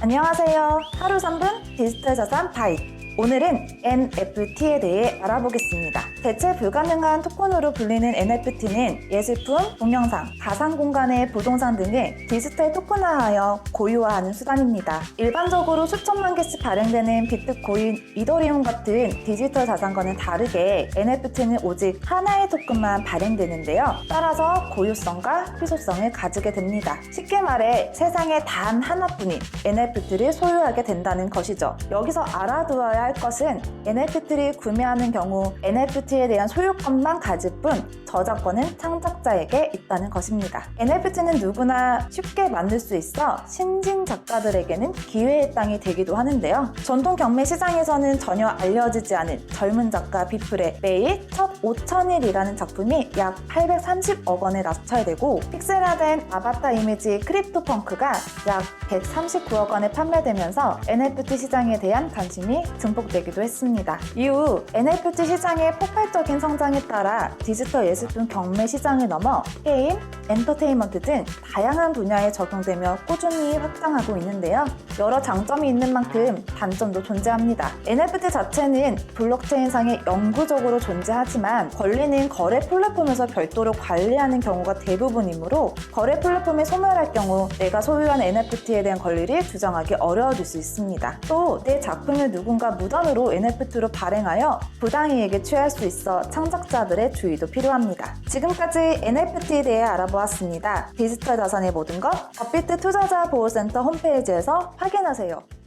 안녕하세요. 하루 3분 디지털 자산 바이. 오늘은 NFT에 대해 알아보겠습니다. 대체 불가능한 토큰으로 불리는 NFT는 예술품, 동영상, 가상 공간의 부동산 등을 디지털 토큰화하여 고유화하는 수단입니다. 일반적으로 수천만 개씩 발행되는 비트코인, 이더리움 같은 디지털 자산과는 다르게 NFT는 오직 하나의 토큰만 발행되는데요. 따라서 고유성과 희소성을 가지게 됩니다. 쉽게 말해 세상에 단 하나뿐인 NFT를 소유하게 된다는 것이죠. 여기서 알아두어야 할 것은 NFT를 구매하는 경우 NFT에 대한 소유권만 가질 뿐 저작권은 창작자에게 있다는 것입니다. NFT는 누구나 쉽게 만들 수 있어 신진 작가들에게는 기회의 땅이 되기도 하는데요. 전통 경매 시장에서는 전혀 알려지지 않은 젊은 작가 비플의 매일 첫 5천일이라는 작품이 약 830억 원에 낙찰되고 픽셀화된 아바타 이미지 크립토펑크가 약 139억 원에 판매되면서 NFT 시장에 대한 관심이 증폭되기도 했습니다. 이후 NFT 시장의 폭발적인 성장에 따라 디지털 예술품 경매 시장을 넘어 게임, 엔터테인먼트 등 다양한 분야에 적용되며 꾸준히 확장하고 있는데요. 여러 장점이 있는 만큼 단점도 존재합니다. NFT 자체는 블록체인상에 영구적으로 존재하지만 권리는 거래 플랫폼에서 별도로 관리하는 경우가 대부분이므로 거래 플랫폼에 소멸할 경우 내가 소유한 NFT에 대한 권리를 주장하기 어려워질 수 있습니다. 또 내 작품을 누군가 무단으로 NFT로 발행하여 부당이익을 취할 수 있어 창작자들의 주의도 필요합니다. 지금까지 NFT에 대해 알아보았습니다. 디지털 자산의 모든 것 업비트 투자자 보호센터 홈페이지에서 확인하세요.